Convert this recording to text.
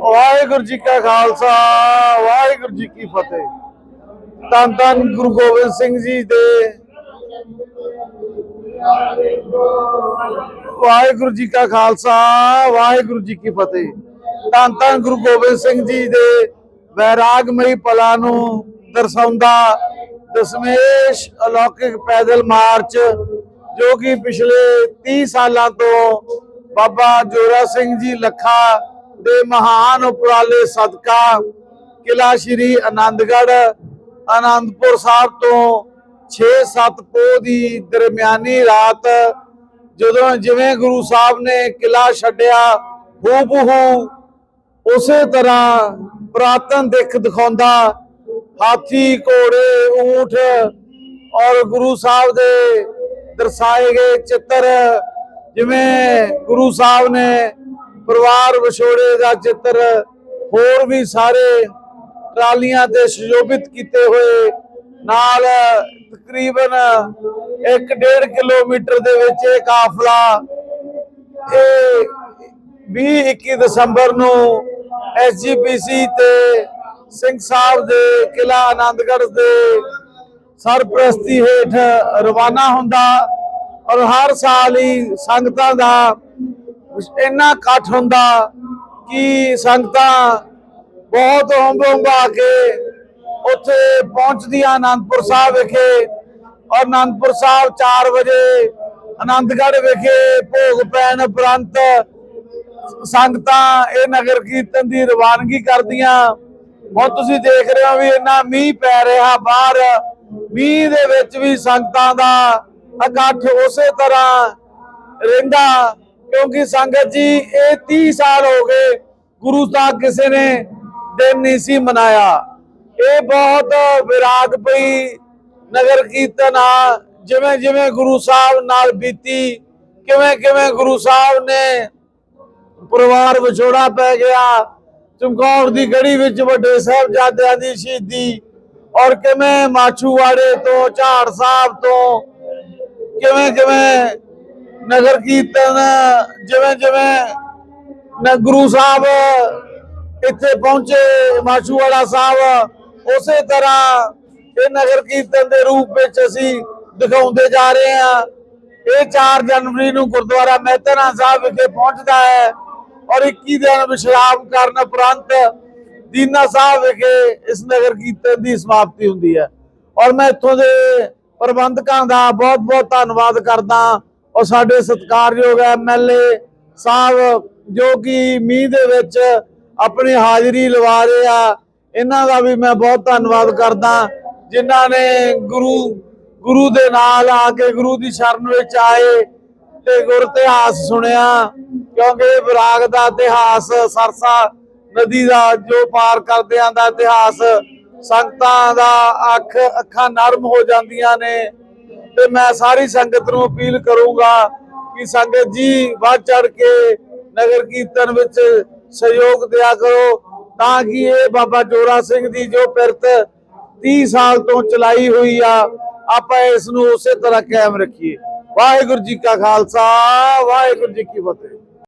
ਵਾਹਿਗੁਰੂ ਜੀ ਕਾ ਖਾਲਸਾ, ਵਾਹਿਗੁਰੂ ਜੀ ਕੀ ਫਤਿਹ। ਧੰਨ ਧੰਨ ਗੁਰੂ ਗੋਬਿੰਦ ਸਿੰਘ ਜੀ ਦੇ ਵਾਹਿਗੁਰੂ ਜੀ ਕਾ ਖਾਲਸਾ, ਵਾਹਿਗੁਰੂ ਜੀ ਕੀ ਫਤਿਹ। ਧੰਨ ਧੰਨ ਗੁਰੂ ਗੋਬਿੰਦ ਸਿੰਘ ਜੀ ਦੇ ਵੈਰਾਗਮਈ ਪਲਾ ਨੂੰ ਦਰਸਾਉਂਦਾ ਦਸਮੇਸ਼ ਅਲੌਕਿਕ ਪੈਦਲ ਮਾਰਚ, ਜੋ ਕਿ ਪਿਛਲੇ 30 ਸਾਲਾਂ ਤੋਂ ਬਾਬਾ ਜੋਰਾ ਸਿੰਘ ਜੀ ਲੱਖਾ ਦੇ ਮਹਾਨ ਉਪਰਾਲੇ ਸਦਕਾ ਕਿਲਾ ਸ਼੍ਰੀ ਆਨੰਦਗੜ੍ਹ, ਆਨੰਦਪੁਰ ਸਾਹਿਬ ਤੋਂ 6-7 ਪੋਹ ਦੀ ਦਰਮਿਆਨੀ ਰਾਤ ਜਦੋਂ ਜਿਵੇਂ ਗੁਰੂ ਸਾਹਿਬ ਨੇ ਕਿਲਾ ਛੱਡਿਆ ਹੂ ਬਹੂ ਉਸੇ ਤਰ੍ਹਾਂ ਪ੍ਰਾਤਨ ਦਿੱਖ ਦਿਖਾਉਂਦਾ, ਹਾਥੀ, ਘੋੜੇ, ਊਠ ਔਰ ਗੁਰੂ ਸਾਹਿਬ ਦੇ ਦਰਸਾਏ ਗਏ ਚਿੱਤਰ ਜਿਵੇਂ ਗੁਰੂ ਸਾਹਿਬ ਨੇ ਪਰਿਵਾਰ ਵਿਛੋੜੇ ਦਾ ਚਿੱਤਰ ਹੋਰ ਵੀ ਸਾਰੇ ਟਰਾਲੀਆਂ ਤੇ ਸੁਸ਼ੋਭਿਤ ਕੀਤੇ ਹੋਏ, ਨਾਲ ਤਕਰੀਬਨ 1.5 ਕਿਲੋਮੀਟਰ ਦੇ ਵਿੱਚ ਇਹ ਕਾਫਲਾ ਇਹ 20 21 ਦਸੰਬਰ ਨੂੰ ਐਸਜੀਪੀਸੀ ਤੇ ਸਿੰਘ ਸਾਹਿਬ ਦੇ ਕਿਲਾ ਆਨੰਦਗੜ੍ਹ ਦੇ ਸਰਪ੍ਰਸਤੀ ਹੇਠ ਰਵਾਨਾ ਹੁੰਦਾ। ਔਰ ਹਰ ਸਾਲ ਹੀ ਸੰਗਤਾਂ ਦਾ ਇੰਨਾ ਇਕੱਠ ਹੁੰਦਾ ਕਿ ਸੰਗਤਾਂ ਬਹੁਤ ਹੁੰਬ ਹੁੰਬਾ ਕੇ ਉੱਥੇ ਪਹੁੰਚਦੀਆਂ ਆਨੰਦਪੁਰ ਸਾਹਿਬ ਵਿਖੇ। ਔਰ ਆਨੰਦਪੁਰ ਸਾਹਿਬ 4 ਵਜੇ ਆਨੰਦਗੜ੍ਹ ਵਿਖੇ ਭੋਗ ਪੈਣ ਉਪਰੰਤ ਸੰਗਤਾਂ ਇਹ ਨਗਰ ਕੀਰਤਨ ਦੀ ਰਵਾਨਗੀ ਕਰਦੀਆਂ। ਹੁਣ ਤੁਸੀਂ ਦੇਖ ਰਹੇ ਹੋ ਵੀ ਇੰਨਾ ਮੀਂਹ ਪੈ ਰਿਹਾ ਬਾਹਰ। ਮੀਂਹ ਦੇ ਵਿੱਚ ਵੀ ਸੰਗਤਾਂ ਦਾ ਇਕੱਠ ਉਸੇ ਤਰ੍ਹਾਂ ਰਹਿੰਦਾ, ਕਿਉਂਕਿ ਸੰਗਤ ਜੀ, ਇਹ 30 ਸਾਲ ਹੋ ਗਏ ਗੁਰੂ ਸਾਹਿਬ ਕਿਸੇ ਨੇ ਦਿਨ ਨਹੀਂ ਸੀ ਮਨਾਇਆ। ਇਹ ਬਹੁਤ ਵਿਰਾਗ ਪਈ ਨਗਰ ਕੀਰਤਨ ਆ ਜਿਵੇਂ ਜਿਵੇਂ ਗੁਰੂ ਸਾਹਿਬ ਨਾਲ ਬੀਤੀ ਕਿਵੇਂ ਕਿਵੇਂ ਗੁਰੂ ਸਾਹਿਬ ਨੇ ਪਰਿਵਾਰ ਵਿਛੋੜਾ ਪੈ ਗਿਆ, ਚਮਕੌਰ ਦੀ ਗੜੀ ਵਿੱਚ ਵੱਡੇ ਸਾਹਿਬਜ਼ਾਦਿਆਂ ਦੀ ਸ਼ਹੀਦੀ, ਔਰ ਕਿਵੇਂ ਮਾਛੂਵਾੜੇ ਤੋਂ, ਝਾੜ ਸਾਹਿਬ ਤੋਂ ਕਿਵੇਂ ਕਿਵੇਂ ਨਗਰ ਕੀਰਤਨ, ਜਿਵੇਂ ਜਿਵੇਂ ਨ ਗੁਰੂ ਸਾਹਿਬ ਇੱਥੇ ਪਹੁੰਚੇ, ਮਾਛੂਵਾੜਾ ਸਾਹਿਬ, ਉਸੇ ਤਰ੍ਹਾਂ ਇਹ ਨਗਰ ਕੀਰਤਨ ਦੇ ਰੂਪ ਵਿੱਚ ਅਸੀਂ ਦਿਖਾਉਂਦੇ ਜਾ ਰਹੇ ਹਾਂ। ਇਹ 4 ਜਨਵਰੀ ਨੂੰ ਗੁਰਦੁਆਰਾ ਮਹਿਤਨਾ ਸਾਹਿਬ ਵਿਖੇ ਪਹੁੰਚਦਾ ਹੈ ਔਰ 21 ਦਿਨ ਵਿਸ਼ਰਾਮ ਕਰਨ ਉਪਰੰਤ ਦੀਨਾ ਸਾਹਿਬ ਵਿਖੇ ਇਸ ਨਗਰ ਕੀਰਤਨ ਦੀ ਸਮਾਪਤੀ ਹੁੰਦੀ ਹੈ। ਔਰ ਮੈਂ ਇੱਥੋਂ ਦੇ ਪ੍ਰਬੰਧਕਾਂ ਦਾ ਬਹੁਤ ਬਹੁਤ ਧੰਨਵਾਦ ਕਰਦਾ। ਔਰ ਸਾਡੇ ਸਤਿਕਾਰਯੋਗ ਐਮਐਲਏ ਸਾਹਿਬ, ਜੋ ਕਿ ਮੀਂਹ ਦੇ ਵਿੱਚ ਆਪਣੀ ਹਾਜ਼ਰੀ ਲਵਾ ਰਹੇ ਆ, ਇਹਨਾਂ ਦਾ ਵੀ ਮੈਂ ਬਹੁਤ ਧੰਨਵਾਦ ਕਰਦਾ। ਜਿਨ੍ਹਾਂ ਨੇ ਗੁਰੂ ਗੁਰੂ ਦੇ ਨਾਲ ਆ ਕੇ ਗੁਰੂ ਦੀ ਸ਼ਰਨ ਵਿੱਚ ਆਏ ਤੇ ਗੁਰ ਇਤਿਹਾਸ ਸੁਣਿਆ, ਕਿਉਂਕਿ ਵਿਰਾਗ ਦਾ ਇਤਿਹਾਸ ਸਰਸਾ ਨਦੀ ਦਾ ਜੋ ਪਾਰ ਕਰਦਿਆਂ ਦਾ ਇਤਿਹਾਸ ਸੰਗਤਾਂ ਦਾ ਅੱਖ ਅੱਖਾਂ ਨਰਮ ਹੋ ਜਾਂਦੀਆਂ ਨੇ ਤੇ ਮੈਂ ਸਾਰੀ ਸੰਗਤ ਨੂੰ ਅਪੀਲ ਕਰੂੰਗਾ ਕਿ ਸੰਗਤ ਜੀ ਵੱਧ ਚੜ ਕੇ ਨਗਰ ਕੀਰਤਨ ਵਿੱਚ ਸਹਿਯੋਗ ਦਿਆ ਕਰੋ ਤਾਂ ਕਿ ਇਹ ਬਾਬਾ ਜੋਰਾ ਸਿੰਘ ਦੀ ਜੋ ਪਿਰਤ 30 ਸਾਲ ਤੋਂ ਚਲਾਈ ਹੋਈ ਆ, ਆਪਾਂ ਇਸ ਨੂੰ ਉਸੇ ਤਰ੍ਹਾਂ ਕਾਇਮ ਰੱਖੀਏ। ਵਾਹਿਗੁਰੂ ਜੀ ਕਾ ਖਾਲਸਾ, ਵਾਹਿਗੁਰੂ ਜੀ ਕੀ ਫਤਿਹ।